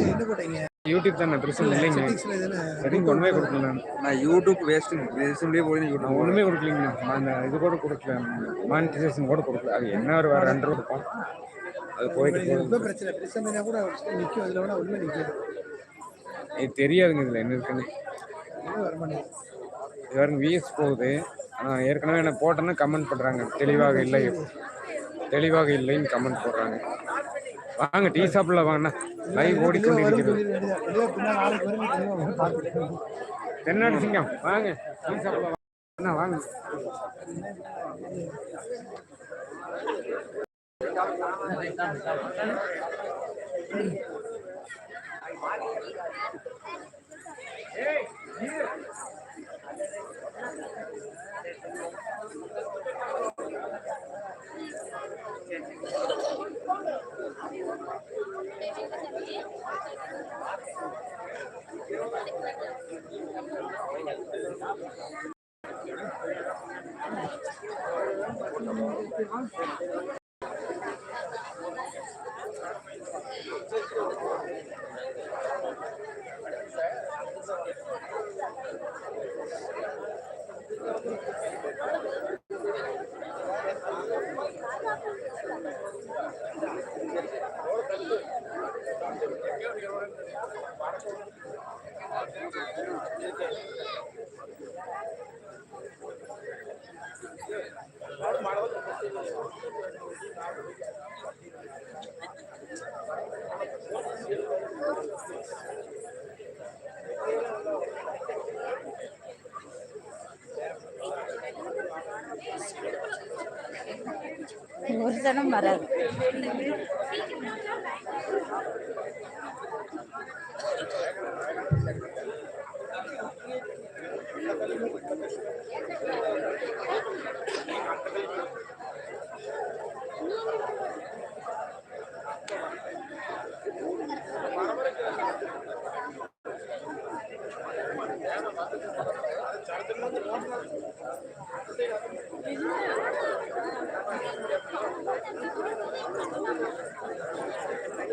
என்ன போட்டீங்க யூடியூப் தானே பிரச்சனை இல்லைங்க. செட்டிங் ஒன்றுமே கொடுக்கல. நான். நான் யூடியூப் வேஸ்ட்டுங்க ரெஸ்யூம்லேயே போய் யூடியூப். கொடுக்கலீங்க நான் அந்த இது கூட கொடுக்கல. மானிட்டைசேஷன் கூட கொடுக்கல. அது என்ன ஒரு வேறு ரெண்டு ரூபா இருக்கும் அது போயிட்டு இது ரொம்ப போகுது பிரச்சனை. பிரச்சனை கூட நிற்கும் அதில் வேணா உண்மை நிற்கும் இது தெரியாதுங்க இதில் என்ன இருக்குன்னு. இது விஎஸ் போகுது. ஆனால் ஏற்கனவே என்ன போட்டேன்னு கமெண்ட் பண்ணுறாங்க தெளிவாக இல்லை. தெளிவாக இல்லைன்னு கமெண்ட் போடுறாங்க. வாங்க டீ ஷாப்பில் வாங்கண்ணா. லைவ் ஓடிக்கொண்டு இருக்கிறது தென்னாடு சிங்கம் வாங்க. டீ ஷாப்பில் வாங்க. வாங்க ஒரு சனம் வராது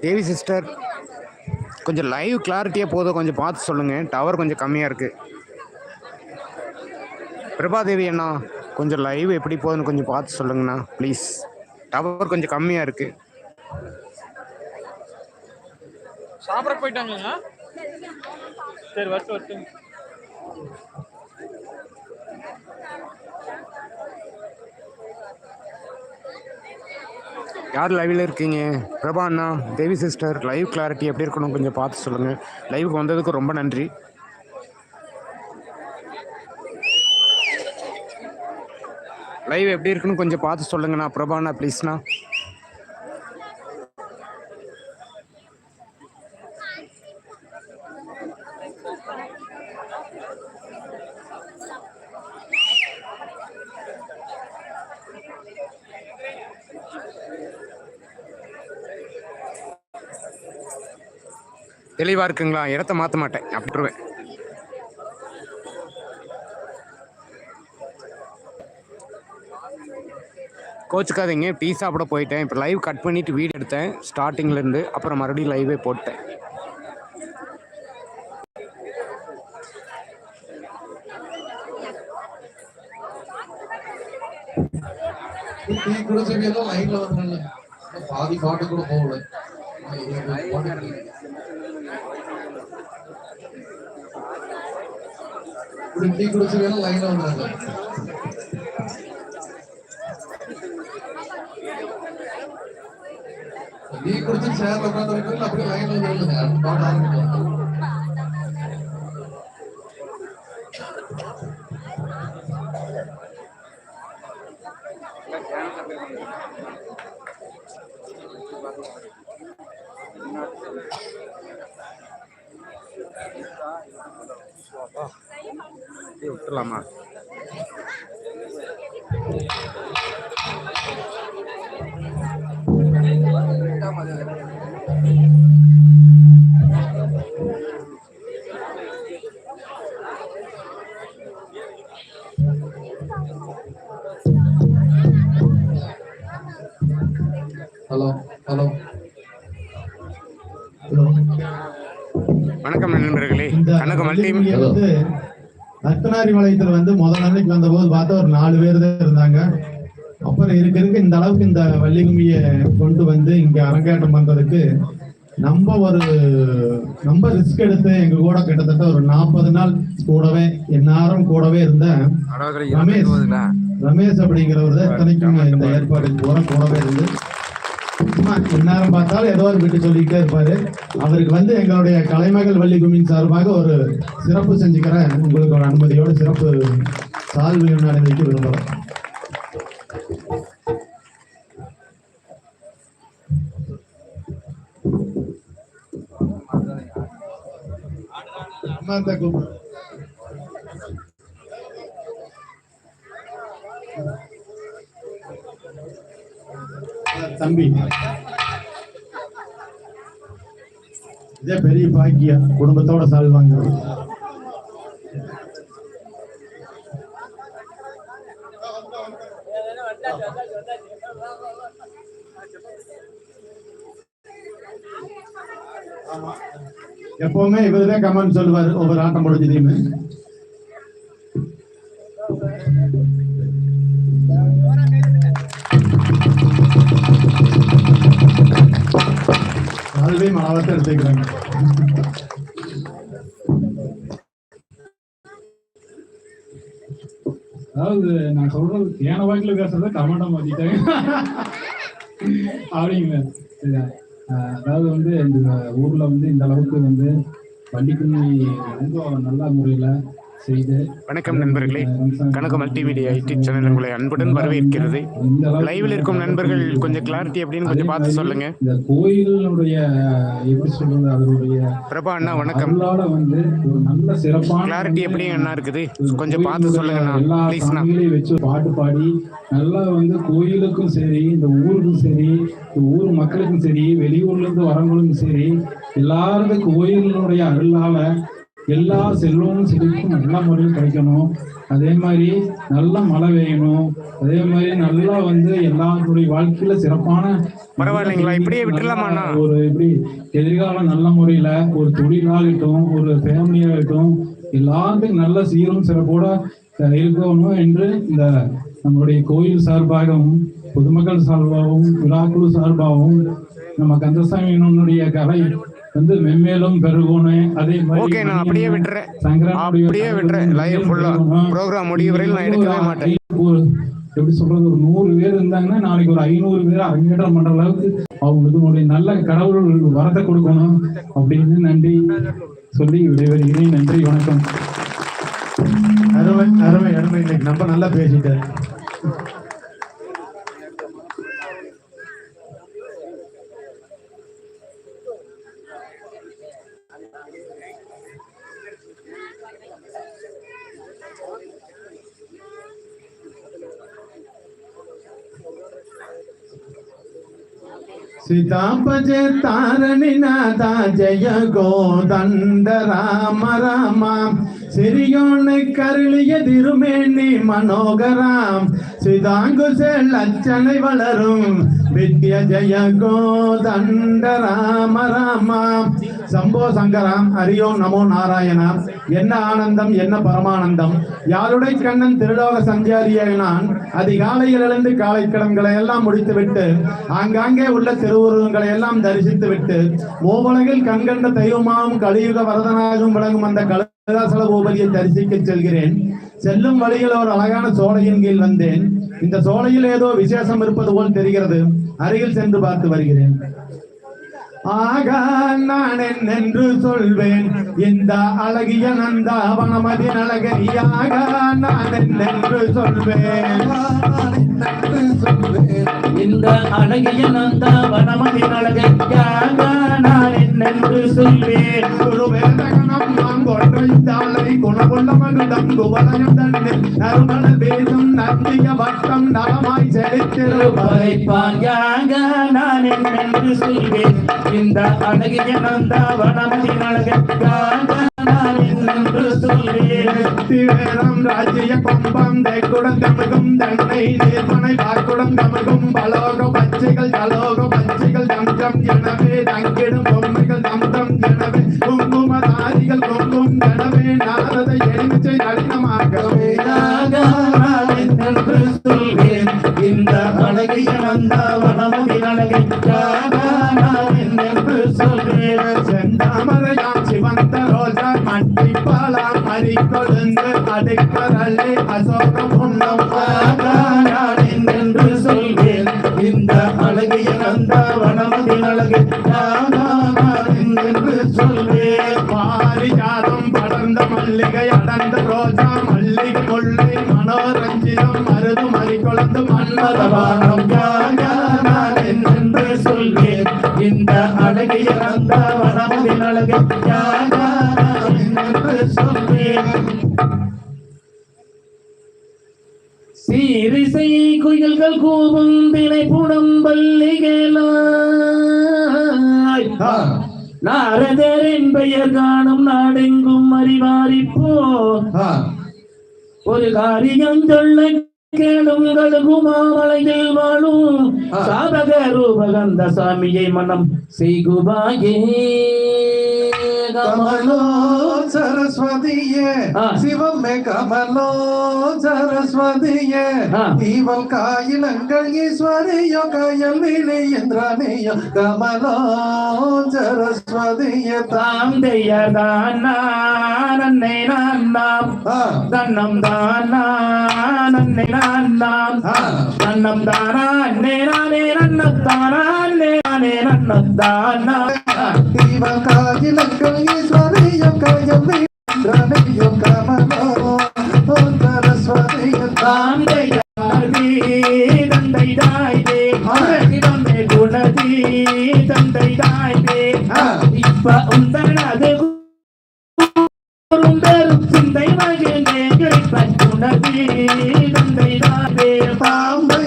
தேவி சிஸ்டர் கொஞ்சம் லைவ் கிளாரிட்டியாக போதும். கொஞ்சம் பார்த்து சொல்லுங்கள் டவர் கொஞ்சம் கம்மியாக இருக்குது பிரபாதேவி அண்ணா கொஞ்சம் லைவ் எப்படி போகுதுன்னு கொஞ்சம் பார்த்து சொல்லுங்கண்ணா ப்ளீஸ் டவர் கொஞ்சம் கம்மியாக இருக்குது சாப்பிட போயிட்டாங்களா சரி வரட்டும் வரட்டும் யார் லைவில் இருக்கீங்க? பிரபா அண்ணா தேவி சிஸ்டர் லைவ் கிளாரிட்டி எப்படி இருக்கணும் கொஞ்சம் பார்த்து சொல்லுங்கள் லைவுக்கு வந்ததுக்கு ரொம்ப நன்றி. லைவ் எப்படி இருக்குன்னு கொஞ்சம் பார்த்து சொல்லுங்கண்ணா. பிரபாண்ணா ப்ளீஸ்ண்ணா தெளிவாக இருக்குங்களா? இடத்த மாற்ற மாட்டேன். அப்படிருவேன். கோச்சுக்காதீங்க. டீ சாப்பிட போயிட்டேன். இப்போ லைவ் கட் பண்ணிவிட்டு வீடு எடுத்தேன். ஸ்டார்டிங்லேருந்து அப்புறம் மறுபடியும் லைவே போட்டேன். டீ லைன்ல வந்தாங்க பாதி பாட்டு கூட போகல. இப்படி டீ குடிச்சவங்க லைன்ல வந்தாங்க டீ குடிச்சு சேர்ல உட்காந்து அப்படியே லைன்ல வந்து அடுத்த பாட்டு ஆரம்பிக்கலாம் அப்படியே விட்டுலாமா ஹலோ ஹலோ. வணக்கம் நண்பர்களே. இந்த கனகம் ரத்தனாரி வளையத்துல வந்து முதல் நாளைக்கு வந்த போது பார்த்தா ஒரு நாலு பேர் தான் இருந்தாங்க. அப்புறம் இருக்க இருக்க. இந்த அளவுக்கு இந்த வள்ளிகும்பியை கொண்டு வந்து இங்க அரங்கேற்றம் பண்றதுக்கு நம்ம ஒரு நம்ம ரிஸ்க் எடுத்து எங்க கூட கிட்டத்தட்ட ஒரு நாற்பது நாள் கூடவே எந்நேரம் கூடவே இருந்த அதாவது ரமேஷ். ரமேஷ் அப்படிங்கிறவர் தான் இத்தனைக்கும் இந்த ஏற்பாடுக்கு பூரா கூடவே இருந்து சும்மா பார்த்தாலும் ஏதோ ஒரு விட்டு சொல்லிக்கிட்டே இருப்பாரு. அவருக்கு வந்து எங்களுடைய கலைமகள் வள்ளி கும்மின் சார்பாக ஒரு சிறப்பு செஞ்சுக்கிறேன். உங்களுக்கு ஒரு அனுமதியோட சிறப்பு சால்வை ஒன்று விரும்புகிறோம் விரும்புகிறேன். அம்மா கூப்பிடுறேன் தம்பி. இதே பெரிய பாக்கிய குடும்பத்தோட சால் வாங்குறது. எப்பவுமே இவருதான் கமெண்ட் சொல்லுவாரு ஒவ்வொரு ஆட்டம் முடிஞ்சதையுமே அதுவே மனவத்தை எடுத்துக்கிறாங்க. அதாவது நான் சொல்றது ஏன வாய்க்குல பேசுறத கமெண்டா மாத்திட்டேன் அப்படிங்க சரியா? அதாவது வந்து இந்த ஊர்ல வந்து இந்த அளவுக்கு வந்து பள்ளிக்கும்மி ரொம்ப நல்ல முறையில வணக்கம் நண்பர்களே. கனகம் மல்டிமீடியா யூடியூப் சேனல் உங்களை அன்புடன் வரவேற்கிறது. லைவில் இருக்கும் நண்பர்கள் கொஞ்சம் கிளாரிட்டி அப்படின்னு கொஞ்சம் பார்த்து சொல்லுங்க. கோயிலுடைய எப்படி சொல்றது அதனுடைய பிரபா அண்ணா வணக்கம். வந்து ஒரு நல்ல சிறப்பான கிளாரிட்டி எப்படி அண்ணா இருக்குது? கொஞ்சம் பார்த்து சொல்லுங்கண்ணா. ப்ளீஸ்ண்ணா வச்சு பாட்டு பாடி நல்லா வந்து கோயிலுக்கும் சரி இந்த ஊருக்கும் சரி இந்த ஊர் மக்களுக்கும் சரி வெளியூர்ல இருந்து வரவங்களுக்கும் சரி எல்லாருக்கும் கோயிலினுடைய அருளால எல்லா செல்வமும் செழிப்பும் நல்ல முறையில் கிடைக்கணும் அதே மாதிரி நல்ல மழை பெய்யணும் அதே மாதிரி நல்லா வந்து எல்லாருடைய வாழ்க்கையில சிறப்பான பரவாயில்லைங்களா? இப்படியே? ஒரு இப்படி எதிர்காலம் நல்ல முறையில ஒரு தொழிலாகட்டும் ஒரு ஃபேமிலியாகட்டும் எல்லாத்துக்கும் நல்ல சீரும் சிறப்போட இருக்கணும் என்று இந்த நம்மளுடைய கோயில் சார்பாகவும் பொதுமக்கள் சார்பாகவும் விழாக்குழு சார்பாகவும் நம்ம கந்தசாமியினுடைய கலை வந்து மென்மேலும் பெருகணும் அதே மாதிரி ஓகே நான் அப்படியே விட்டுறேன். அப்படியே விட்டுறேன். லைவ் ஃபுல்லா ப்ரோக்ராம் முடிய வரையில் நான் எடுக்கவே மாட்டேன். எப்படி சொல்றது ஒரு நூறு பேர் இருந்தாங்கன்னா நாளைக்கு ஒரு ஐநூறு பேர் அரங்கேற்றம் பண்ற அளவுக்கு அவங்களுக்கு ஒரு நல்ல கடவுள் வரத்தை கொடுக்கணும் அப்படின்னு நன்றி சொல்லி விடைபெறுகிறேன். நன்றி வணக்கம். அருமை அருமை அருமை. இன்னைக்கு நம்ம நல்லா பேசிட்டாரு సీతాపజ తారణి నాథ జయ గోదండ రామ రామ சிறியோனு கருளிய திருமேனி மனோகராம் சிதாங்குசேல் அச்சனை வளரும் வித்ய ஜய கோதண்ட ராம ராமாம் சம்போ சங்கராம் ஹரியோ நமோ நாராயணா என்ன ஆனந்தம் என்ன பரமானந்தம்? யாருடைய கண்ணன் திருலோக சஞ்சாரியாக நான் அதிகாலையில் எழுந்து காலை கடன்களை எல்லாம் முடித்துவிட்டு ஆங்காங்கே உள்ள திருவுருவங்களை எல்லாம் தரிசித்து விட்டு மூவலகில் கண்கண்ட தெய்வமாவும் கலியுக வரதனாகவும் விளங்கும் அந்த கழுதாசல பூபதியை தரிசிக்க செல்கிறேன். செல்லும் வழியில் ஒரு அழகான சோலையின் கீழ் வந்தேன். இந்த சோலையில் ஏதோ விசேஷம் இருப்பது போல் தெரிகிறது. அருகில் சென்று பார்த்து வருகிறேன். ஆகா நான் என்று சொல்வேன்? இந்த அழகிய நந்தாவனமதி அழகையாக நான் என்று சொல்வேன்? இந்த அழகிய நந்த வனமதி அழகையாக நான் என்னென்று சொல்வேன்? மகுடம் குவலயம் தன்னில் நறுமண வேதம் நந்திய வட்டம் நலமாய் செழித்திருப்பதை படைப்பாயாக நான் என்னென்று சொல்வேன் இந்த அழகிய நந்த வனமதி அழகையாக நான் என்னென்று சொல்வேன் வேரம் ராஜ்ய கொம்பம் தேக்குடம் தமிழும் தன்னை நீர்மனை தமிழும் பலோக பச்சைகள் தலோக பச்சைகள் தஞ்சம் எனவே தங்கிடும். நாரத எலுமிச்சை நளினமாகவே நான் சொல்வேன் இந்த அழகிய நந்த வனமதி அழகையாக நான் சொல்வேன் செந்தாமரையாம் சிவந்த ரோஜா மறி கொழுந்து அசோகம் உண்ணம் என்று சொல்வேன் இந்த அழகிய அழகு மன்னதவானம் நான் என்று சொல்வேன். இந்த அழகிய நந்த வனமதி அழகு நான் என்று சொல்வேன். சீரிசை குயில்கள் கூவும் தினை புடம்பல்லிகளாய் நாரதரின் பெயர் காணும் நாடெங்கும் அறிவாரிப்போ ஒரு காரியம் சொல்ல கேளுங்கள் குமாமலையில் வாழும் சாதக ரூபகந்த சாமியை மனம் செய்குபாயே கமலோ சரஸ்வதியே ஆ. சிவமே கமலோ சரஸ்வதியே ஆ. இவள் காயிலங்கள் ஈஸ்வரியோ காயல் வினை என்றானியோ கமலோ சரஸ்வதியே தாம் தெய்யதான் நன்னை நான் நாம் ஆ. தன்னம் தானா நன்னை நான் நாம் ஆ. தன்னம் தானா அன்னே நானே நன்னத்தானா அன்னே நானே நன்னத்தானா இவள் காயிலங்கள் ஈஸ்வரியோ காயல் வினை கமலோ சரஸ்வதியே தாம் தெய்யாதி தந்தை தாய்தே சிவமே குணதி தந்தை தாய்தே இப்ப உந்தனது பெரும் சிந்தை மகிழ்ந்தே கிடைப்ப குணதி தந்தை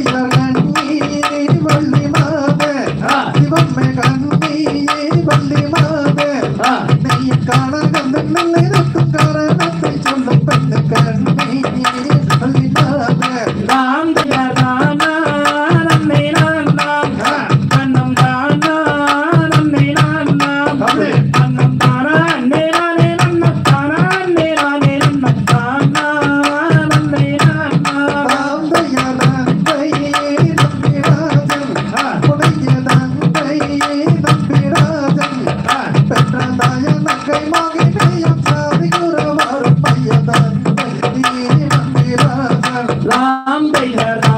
சாம்பையரா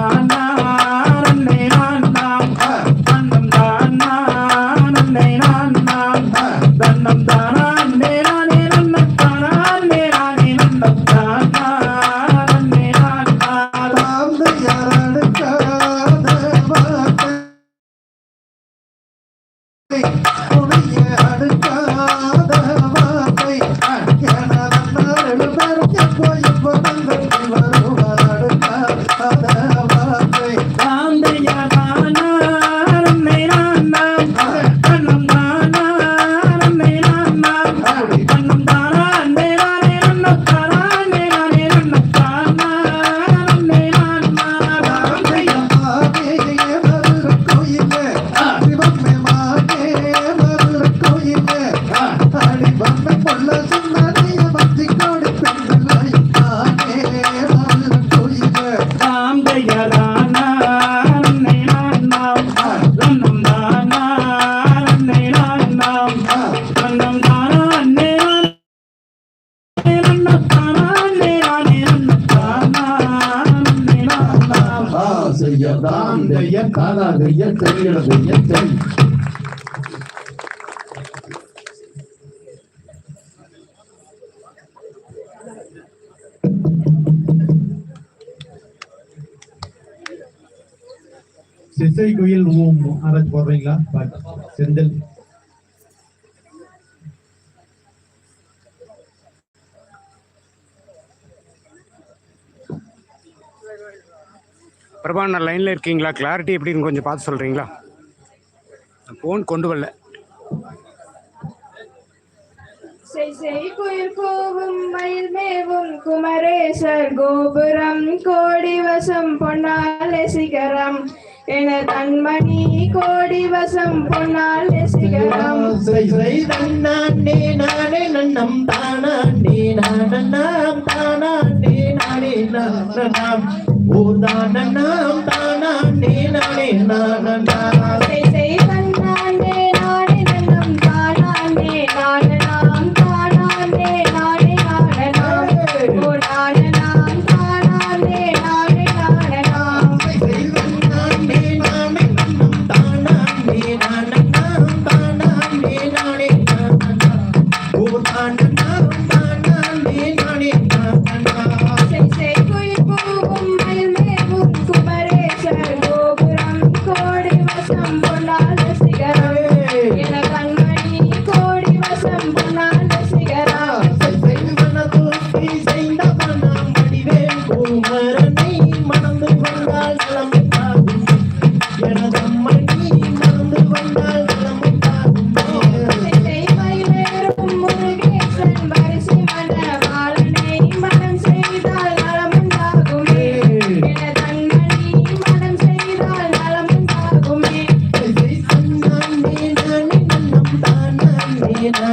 இசை குயில் ஆராய்ச்சி போடுறீங்களா செந்தில் பிரபா நான் லைனில் இருக்கீங்களா? கிளாரிட்டி எப்படின்னு கொஞ்சம் பார்த்து சொல்றீங்களா? போன் கொண்டு வரல. கோவும் குமரேசர் கோபுரம் கோடிவசம் பொன்னாலே சிகரம். என தன்மணி கோடி வசம் பொன்னால் சிகரம் தன்னாண்டே நானே நன்னம் தானாண்டே நானன்னாம் தானாண்டே நானே நானனாம். ஓ தானன்னாம் தானாண்டே நானே நானனாம். you know.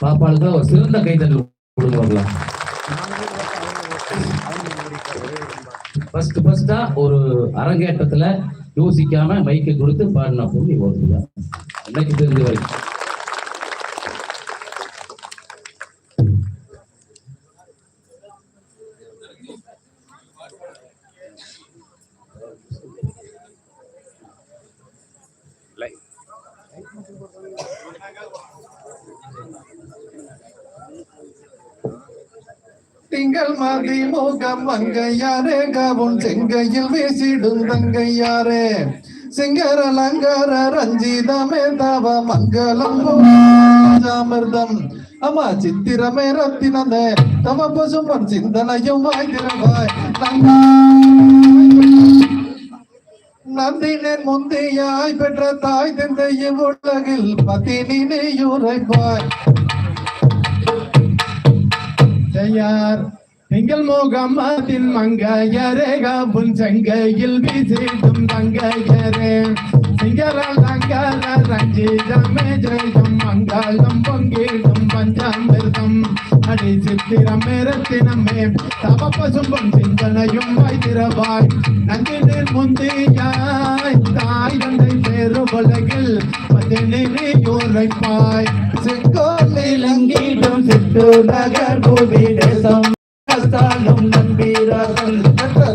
பாப்பாளுக்கு ஒரு சிறந்த கைதட்டல் கொடுங்க பார்க்கலாம் ஃபர்ஸ்ட் ஃபர்ஸ்டா ஒரு அரங்கேற்றத்துல யோசிக்காம மைக்கை கொடுத்து பாடின பொண்ணு ஓடுங்க எனக்கு தெரிஞ்ச வரைக்கும் லைவ் திங்கள் மோகம் முகம் மங்கையாரே கவுன் செங்கையில் வீசிடும் தங்கையாரே. சிங்கர அலங்கார ரஞ்சிதமே தவ மங்களம் அமிர்தம் அம்மா சித்திரமே ரத்தினதே தவ பசுமன் சிந்தனையும் வாய்திருவாய். நந்தினேன் முந்தையாய் பெற்ற தாய் தந்தையும் உலகில் பதினினை உரைப்பாய் செய்யார் திங்கள் மோகமதின் மங்கையரே காப்புன் செங்கையில் வீசிடும் தங்கையரே. சிங்கரல் தங்கர ரஞ்சிதமே ஜெயம் மங்காளம் பொங்கிடும் பஞ்சாமிர்தம். அடி சித்திரம் ரத்தினமே தவ பசும்பும் சிந்தனையும் வைத்திரவாய் நந்தினில் முந்தியாய் தாய் தந்தை பேரு உலகில் பதினி உரைப்பாய். செங்கோலிலங்கிடும் சிட்டு நகர் பூமி தேசம் கஸ்தாலும்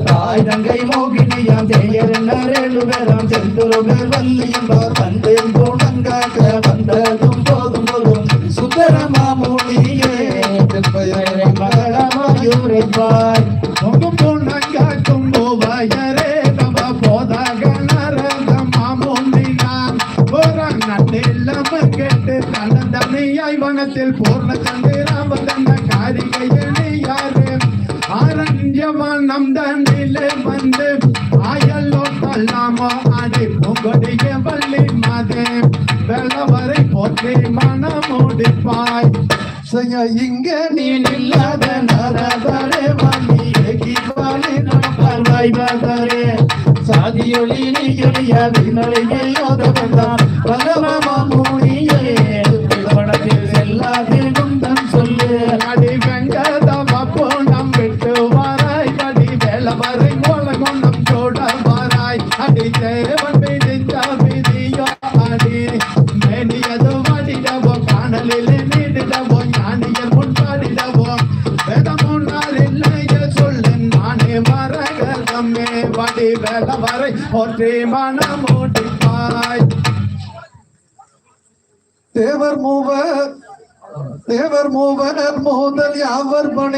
தாய் தங்கை மோகினியாம் செய்யர் நரேழுவராம் செந்துருவர் வல்லியம்பார் வந்தேன் போனங்காக வந்ததும் போதும் போதும். சுந்தரமா மொழியே மகளமாயுரைப்பாய் பொங்கும் பொன்னங்காக்கும் போவாயரே போதாக கேட்டு வனத்தில் பூர்ண வெள்ளவரை போற்றி மனம் முடிப்பாய் செய்ய இங்க நீ நில்லாத நரதரே வலியே ஏகிவானே பார்வாய் பாதரே சாதியொலி நீ எளியாது நலிகையோதவந்தான் பகவமா மூடியே செல்லாதே குந்தன் சொல்லு.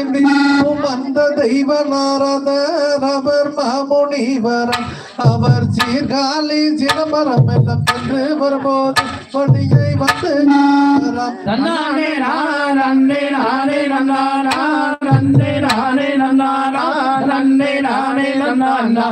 பணிந்தும் அந்த தெய்வ நாரதர் அவர் மாமுனிவரம் அவர் சீர்காழி சிதம்பரம் எல்லாம் சென்று வரும்போது கொடியை வந்து நாரம். நன்னானே நான் நன்னே நானே நன்னே நானே நன்னே நானே நன்னானா.